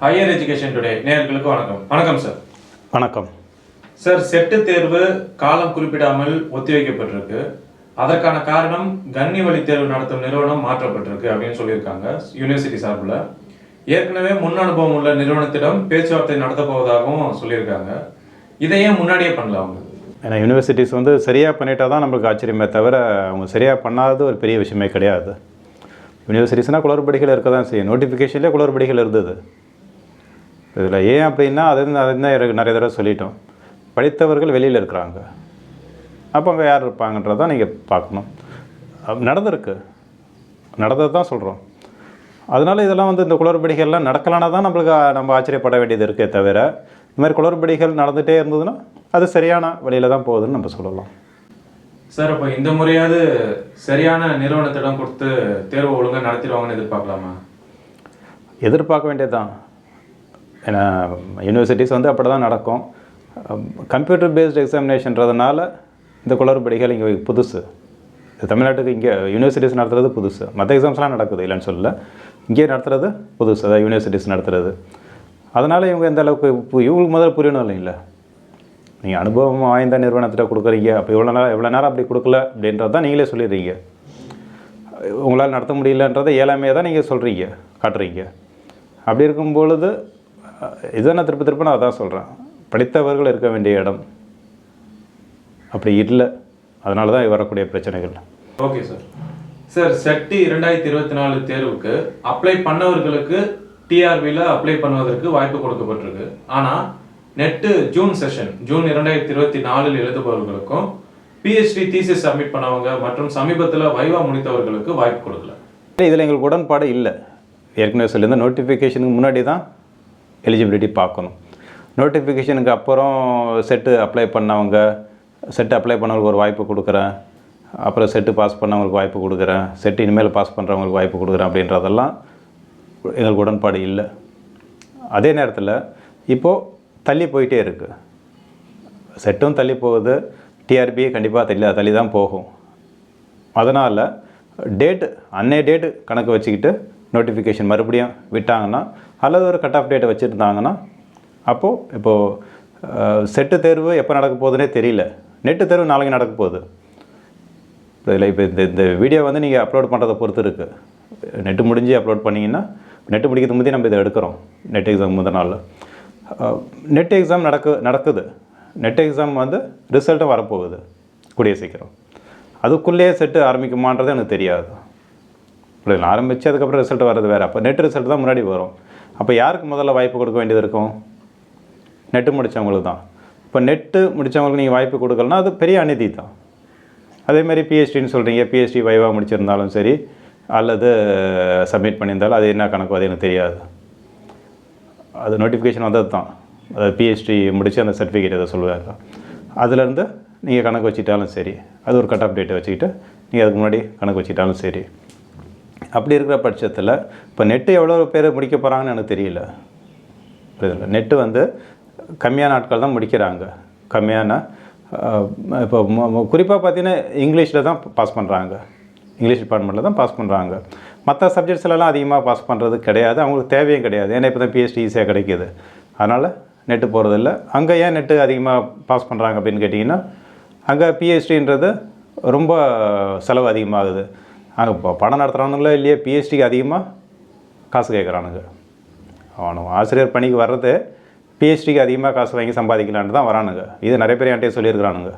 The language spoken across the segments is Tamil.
ஹையர் எஜுகேஷன் டுடே நேயர்களுக்கு வணக்கம். வணக்கம் சார் வணக்கம். சார் செட்டு தேர்வு காலம் குறிப்பிடாமல் ஒத்திவைக்கப்பட்டிருக்கு. அதற்கான காரணம் கன்னி வழி தேர்வு நடத்தும் நிறுவனம் மாற்றப்பட்டிருக்கு அப்படின்னு சொல்லியிருக்காங்க யூனிவர்சிட்டி சார்பில். ஏற்கனவே முன் அனுபவம் உள்ள நிறுவனத்திடம் பேச்சுவார்த்தை நடத்த போவதாகவும் சொல்லியிருக்காங்க. இதை ஏன் முன்னாடியே பண்ணல அவங்க? ஏன்னா யூனிவர்சிட்டிஸ் வந்து சரியாக பண்ணிட்டா தான் நம்மளுக்கு ஆச்சரியமே தவிர அவங்க சரியாக பண்ணாதது ஒரு பெரிய விஷயமே கிடையாது. யூனிவர்சிட்டிஸ்னால் குளறுபடிகள் இருக்க தான் செய்யும் நோட்டிஃபிகேஷன்லேயே குளறுபடிகள் இருந்தது. இதில் ஏன் அப்படின்னா அது அது நிறைய தடவை சொல்லிட்டோம். படித்தவர்கள் வெளியில் இருக்கிறாங்க. அப்போ அங்கே யார் இருப்பாங்கன்றதை நீங்கள் பார்க்கணும். நடந்திருக்கு. நடந்தது தான் சொல்கிறோம் அதனால இதெல்லாம் வந்து இந்த குளறுபடிகள்லாம் நடக்கலான்னா தான் நம்மளுக்கு நம்ம ஆச்சரியப்பட வேண்டியது இருக்கே தவிர இந்த மாதிரி குளறுபடிகள் நடந்துகிட்டே இருந்ததுன்னா அது சரியான வழியில் தான் போகுதுன்னு நம்ம சொல்லலாம். சார் அப்போ இந்த முறையாவது சரியான நிறுவனத்திடம் கொடுத்து தேர்வு ஒழுங்கா நடத்திடுவாங்கன்னு எதிர்பார்க்கலாமா? எதிர்பார்க்க வேண்டியது தான் ஏன்னா யூனிவர்சிட்டிஸ் வந்து அப்படி தான் நடக்கும். கம்ப்யூட்டர் பேஸ்டு எக்ஸாமினேஷன்றதுனால இந்த குளறுபடிகள் இங்கே புதுசு. தமிழ்நாட்டுக்கு இங்கே யூனிவர்சிட்டிஸ் நடத்துறது புதுசு. மற்ற எக்ஸாம்ஸ்லாம் நடக்குது இல்லைன்னு சொல்லல. இங்கே நடத்துறது புதுசு அதாவது யூனிவர்சிட்டிஸ் நடத்துறது. அதனால் இவங்க எந்த அளவுக்கு இப்போ இவங்களுக்கு முதல்ல புரியணும் இல்லைங்களா. நீங்கள் அனுபவம் வாய்ந்த நிறுவனத்திட்ட கொடுக்குறீங்க. அப்போ இவ்வளோ நேரம் எவ்வளோ நேரம் அப்படி கொடுக்கல அப்படின்றது தான் நீங்களே சொல்லிடுறீங்க. உங்களால் நடத்த முடியலன்றதை ஏழாமையாக தான் நீங்கள் சொல்கிறீங்க காட்டுறீங்க. அப்படி இருக்கும் பொழுது இதை நான் திருப்ப திருப்ப நான் அதான் சொல்கிறேன் படித்தவர்கள் இருக்க வேண்டிய இடம். அப்படி இல்லை. அதனால தான் வரக்கூடிய பிரச்சனைகள். Okay sir. சார் செட்டு இரண்டாயிரத்தி இருபத்தி நாலு தேர்வுக்கு அப்ளை பண்ணவர்களுக்கு டிஆர்பியில் அப்ளை பண்ணுவதற்கு வாய்ப்பு கொடுக்கப்பட்டிருக்கு. ஆனால் நெட்டு ஜூன் செஷன் ஜூன் இரண்டாயிரத்தி இருபத்தி நாலில் எழுதுபவர்களுக்கும் பிஹெச்டி தீசிஸ் சப்மிட் பண்ணவங்க மற்றும் சமீபத்தில் வைவா முடித்தவர்களுக்கு வாய்ப்பு கொடுக்கல. இதில் எங்களுக்கு உடன்பாடு இல்லை. ஏற்கனவே சொல்லியிருந்த நோட்டிஃபிகேஷனுக்கு முன்னாடி தான் எலிஜிபிலிட்டி பார்க்கணும். நோட்டிஃபிகேஷனுக்கு அப்புறம் செட்டு அப்ளை பண்ணவங்க செட்டு அப்ளை பண்ணவங்களுக்கு ஒரு வாய்ப்பு கொடுக்குறேன். அப்புறம் செட்டு பாஸ் பண்ணவங்களுக்கு வாய்ப்பு கொடுக்குறேன். செட்டு இனிமேல் பாஸ் பண்ணுறவங்களுக்கு வாய்ப்பு கொடுக்குறேன் அப்படின்றதெல்லாம் எங்களுக்கு உடன்பாடு இல்லை. அதே நேரத்தில் இப்போது தள்ளி போயிட்டே இருக்குது செட்டும் தள்ளி போகுது. டிஆர்பி கண்டிப்பாக தள்ளி தள்ளி தான் போகும். அதனால் டேட்டு அன்னைய டேட்டு கணக்கு வச்சுக்கிட்டு நோட்டிஃபிகேஷன் மறுபடியும் விட்டாங்கன்னா அல்லது ஒரு கட் ஆஃப் டேட்டை வச்சுருந்தாங்கன்னா அப்போது இப்போது செட்டு தேர்வு எப்போ நடக்க போகுதுன்னே தெரியல. நெட்டு தேர்வு நாளைக்கு நடக்க போகுது. இதில் இப்போ இந்த இந்த வீடியோ வந்து நீங்கள் அப்லோட் பண்ணுறதை பொறுத்து இருக்குது நெட்டு முடிஞ்சு அப்லோட் பண்ணிங்கன்னா நெட்டு முடிக்கிறதுக்கு முந்தைய நம்ம இதை எடுக்கிறோம் நெட் எக்ஸாம் முதல் நாள் நெட் எக்ஸாம் நடக்கு நடக்குது. நெட் எக்ஸாம் வந்து ரிசல்ட்டும் வரப்போகுது கூடிய சீக்கிரம். அதுக்குள்ளேயே செட்டு ஆரம்பிக்குமான்றது எனக்கு தெரியாது. இப்படி ஆரம்பித்து அதுக்கப்புறம் ரிசல்ட் வர்றது வேறு. அப்போ நெட் ரிசல்ட் தான் முன்னாடி வரும். அப்போ யாருக்கு முதல்ல வாய்ப்பு கொடுக்க வேண்டியது இருக்கும்? நெட்டு முடித்தவங்களுக்கு தான். இப்போ நெட்டு முடித்தவங்களுக்கு நீங்கள் வாய்ப்பு கொடுக்கலனா அது பெரிய அநீதி தான். அதேமாதிரி பிஹெச்டின்னு சொல்கிறீங்க பிஹெச்டி வைவாக முடிச்சிருந்தாலும் சரி அல்லது சப்மிட் பண்ணியிருந்தாலும் அது என்ன கணக்கு அது எனக்கு தெரியாது. அது நோட்டிஃபிகேஷன் வந்தது தான். அதாவது பிஹெச்டி முடித்து அந்த சர்டிஃபிகேட் அதை சொல்லுவாங்க. அதுலேருந்து நீங்கள் கணக்கு வச்சுக்கிட்டாலும் சரி அது ஒரு கட் ஆஃப் டேட்டை வச்சுக்கிட்டு நீங்கள் அதுக்கு முன்னாடி கணக்கு வச்சுக்கிட்டாலும் சரி. அப்படி இருக்கிற பட்சத்தில் இப்போ நெட்டு எவ்வளோ பேர் முடிக்க போகிறாங்கன்னு எனக்கு தெரியல. புரியுதுல்ல நெட்டு வந்து கம்மியான ஆட்கள் தான் முடிக்கிறாங்க. கம்மியான இப்போ குறிப்பாக பார்த்தீங்கன்னா இங்கிலீஷில் தான் பாஸ் பண்ணுறாங்க இங்கிலீஷ் டிபார்ட்மெண்ட்டில் தான் பாஸ் பண்ணுறாங்க மற்ற சப்ஜெக்ட்ஸ்லலாம் அதிகமாக பாஸ் பண்ணுறது கிடையாது. அவங்களுக்கு தேவையும் கிடையாது. ஏன்னா இப்போ தான் பிஹெச்டி ஈஸியாக கிடைக்கிது. அதனால் நெட்டு போகிறதில்ல அங்கே ஏன் நெட்டு அதிகமாக பாஸ் பண்ணுறாங்க அப்படின்னு கேட்டிங்கன்னா அங்கே பிஹெச்டின்றது ரொம்ப செலவு அதிகமாகுது. அங்கே இப்போ படம் நடத்துகிறானுங்களோ இல்லையே? பிஹெச்டிக்கு அதிகமாக காசு கேட்குறானுங்க அவனும் ஆசிரியர் பணிக்கு வர்றது பிஹெச்டிக்கு அதிகமாக காசு வாங்கி சம்பாதிக்கலான்ட்டு தான் வரானுங்க. இது நிறைய பேர் என்கிட்ட சொல்லியிருக்கிறானுங்க.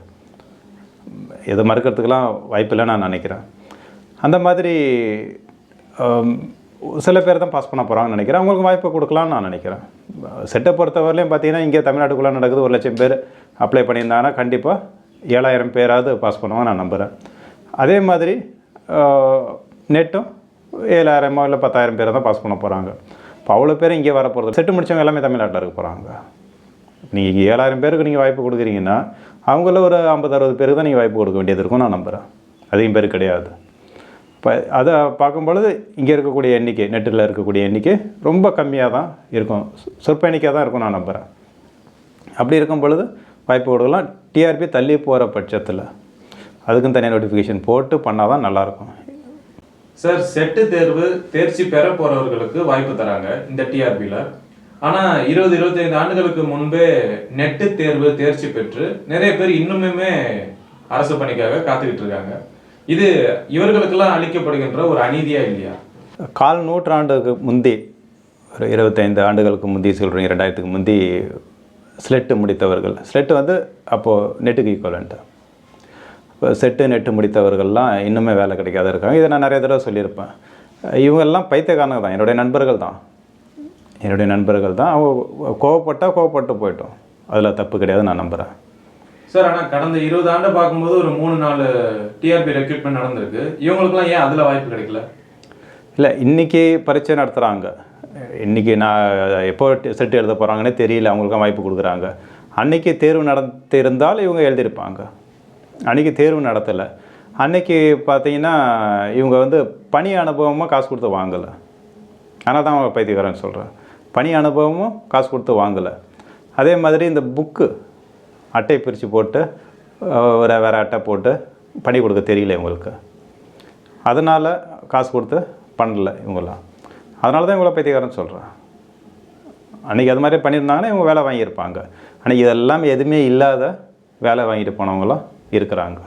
எது மறுக்கிறதுக்கெலாம் வாய்ப்பில்லைன்னு நான் நினைக்கிறேன். அந்த மாதிரி சில பேர் தான் பாஸ் பண்ண போகிறாங்கன்னு நினைக்கிறேன். அவங்களுக்கு வாய்ப்பு கொடுக்கலாம்னு நான் நினைக்கிறேன். செட்டை பொறுத்தவரையிலையும் பார்த்தீங்கன்னா இங்கே தமிழ்நாட்டுக்குள்ளே நடக்குது. ஒரு லட்சம் பேர் அப்ளை பண்ணியிருந்தாங்கன்னா கண்டிப்பாக ஏழாயிரம் பேராவது பாஸ் பண்ணுவாங்க நான் நம்புகிறேன் அதே மாதிரி நெட்டும் ஏழாயிரமோ இல்லை பத்தாயிரம் பேரை தான் பாஸ் பண்ண போகிறாங்க இப்போ அவ்வளோ பேர் இங்கே வர போகிறது செட்டு முடித்தவங்க எல்லாமே தமிழ்நாட்டில் இருக்க போகிறாங்க நீங்கள் இங்கே ஏழாயிரம் பேருக்கு நீங்கள் வாய்ப்பு கொடுக்குறீங்கன்னா அவங்கள ஒரு ஐம்பது அறுபது பேருக்கு தான் நீங்கள் வாய்ப்பு கொடுக்க வேண்டியது இருக்கும் நான் நம்புகிறேன் அதிகம் பேர் கிடையாது. இப்போ அதை பார்க்கும்பொழுது இங்கே இருக்கக்கூடிய எண்ணிக்கை நெட்டில் இருக்கக்கூடிய எண்ணிக்கை ரொம்ப கம்மியாக தான் இருக்கும். சொற்ப எண்ணிக்கையாக தான் இருக்கும் நான் நம்புகிறேன் அப்படி இருக்கும் பொழுது வாய்ப்பு கொடுக்கலாம். டிஆர்பி தள்ளி போகிற பட்சத்தில் அதுக்கும் தனியாக நோட்டிஃபிகேஷன் போட்டு பண்ணால் தான் நல்லாயிருக்கும். சார் செட்டு தேர்வு தேர்ச்சி பெற போறவர்களுக்கு வாய்ப்பு தராங்க இந்த டிஆர்பியில் ஆனா இருபது இருபத்தைந்து ஆண்டுகளுக்கு முன்பே நெட்டு தேர்வு தேர்ச்சி பெற்று நிறைய பேர் இன்னுமுமே அரசு பணிக்காக காத்துக்கிட்டு இருக்காங்க. இது இவர்களுக்கெல்லாம் அளிக்கப்படுகின்ற ஒரு அநீதியா இல்லையா? கால் நூற்றாண்டுக்கு முந்தி ஒரு இருபத்தைந்து ஆண்டுகளுக்கு முந்தி சொல்கிறீங்க ரெண்டாயிரத்துக்கு முந்தி ஸ்லெட்டு முடித்தவர்கள். ஸ்லெட்டு வந்து அப்போது நெட்டுக்கு ஈக்குவலண்ட்டு இப்போ செட்டு நெட்டு முடித்தவர்கள்லாம் இன்னுமே வேலை கிடைக்காத இருக்காங்க. இதை நான் நிறைய தடவை சொல்லியிருப்பேன். இவங்கெல்லாம் பைத்தியக்காரங்க தான். என்னுடைய நண்பர்கள் தான். என்னுடைய நண்பர்கள் தான். அவங்க கோவப்பட்டால் கோவப்பட்டு போயிட்டோம். அதில் தப்பு கிடையாது நான் நம்புகிறேன் சார் ஆனா கடந்த இருபது ஆண்டு பார்க்கும்போது ஒரு மூணு நாலு டிஆர்பி ரெக்ரூட்மெண்ட் நடந்திருக்கு. இவங்களுக்குலாம் ஏன் அதுல வாய்ப்பு கிடைக்கல? இல்லை இன்றைக்கி பரீட்சை நடத்துகிறாங்க இன்றைக்கி நான் எப்போ செட் எழுத போகிறாங்கன்னே தெரியல. அவங்களுக்கும் வாய்ப்பு கொடுக்குறாங்க. அன்றைக்கி தேர்வு நடத்தியிருந்தால் இவங்க எழுதியிருப்பாங்க. அன்றைக்கி தேர்வு நடத்தலை. அன்றைக்கி பார்த்தீங்கன்னா இவங்க வந்து பணி அனுபவமாக காசு கொடுத்து வாங்கலை. ஆனால் தான் அவங்க பைத்தியக்காரன்னு சொல்கிறேன் பணி அனுபவமும் காசு கொடுத்து வாங்கலை. அதே மாதிரி இந்த புக்கு அட்டை பிரித்து போட்டு வேறு வேறு அட்டை போட்டு பண்ணி கொடுக்க தெரியல இவங்களுக்கு. அதனால் காசு கொடுத்து பண்ணல இவங்கெல்லாம். அதனால தான் இவங்கள பைத்தியக்காரன்னு சொல்கிறேன் அன்றைக்கி அது மாதிரி பண்ணியிருந்தாங்கன்னா இவங்க வேலை வாங்கியிருப்பாங்க. அன்றைக்கி இதெல்லாம் எதுவுமே இல்லாத வேலை வாங்கிட்டு போனவங்களாம் இருக்கிறாங்க.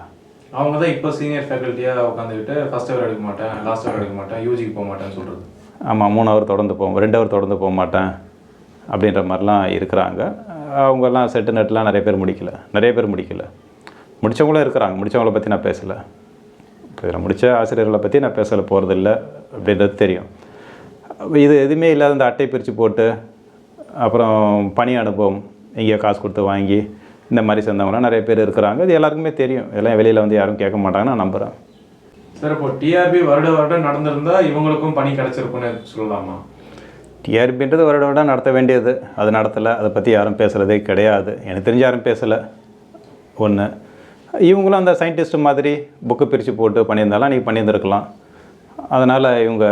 அவங்க தான் இப்போ சீனியர் ஃபேக்கல்ட்டியா உட்காந்துக்கிட்டு ஃபர்ஸ்ட் ஹவர் எடுக்க மாட்டேன் லாஸ்ட் ஹவர் எடுக்க மாட்டேன் யூஜிக்கு போக மாட்டேன்னு சொல்றது. ஆமாம் மூணு ஹவர் தொடர்ந்து போவோம் ரெண்டு ஹவர் தொடர்ந்து போக மாட்டேன் அப்படின்ற மாதிரிலாம் இருக்கிறாங்க. அவங்கெல்லாம் செட்டு நெட்லாம் நிறைய பேர் முடிக்கல நிறைய பேர் முடிக்கல. முடித்தவங்களும் இருக்கிறாங்க முடித்தவங்கள பற்றி நான் பேசலை. இப்போ இதில் முடித்த ஆசிரியர்களை பற்றி நான் பேசலை போகிறதில்ல அப்படின்றது தெரியும். இது எதுவுமே இல்லாத இந்த அட்டை பிரித்து போட்டு அப்புறம் பணி அனுபவம் எங்கேயோ காசு கொடுத்து வாங்கி இந்த மாதிரி சேர்ந்தவங்களாம் நிறைய பேர் இருக்கிறாங்க. இது எல்லாருக்குமே தெரியும். இதெல்லாம் வெளியில் வந்து யாரும் கேட்க மாட்டாங்கன்னு நான் நம்புகிறேன் சார் இப்போ டிஆர்பி வருட வருடம் நடந்திருந்தா இவங்களுக்கும் பணி கிடைச்சிருக்கும்னு சொல்லலாமா? டிஆர்பின்றது வருட வருடம் நடத்த வேண்டியது. அது நடத்தலை. அதை பற்றி யாரும் பேசுகிறதே கிடையாது. எனக்கு தெரிஞ்சு யாரும் பேசலை. ஒன்று இவங்களும் அந்த சயின்டிஸ்ட் மாதிரி புக்கு பிரித்து போட்டு பண்ணியிருந்தாலும் நீங்கள் பண்ணியிருந்திருக்கலாம். அதனால் இவங்க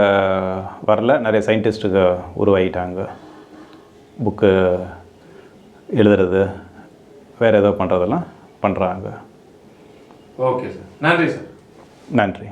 வரல. நிறைய சயின்டிஸ்ட்டுக்கு உருவாகிட்டாங்க புக்கு எழுதுறது வேறு ஏதோ பண்ணுறதெல்லாம் பண்ணுறாங்க. Okay sir. நன்றி சார். நன்றி.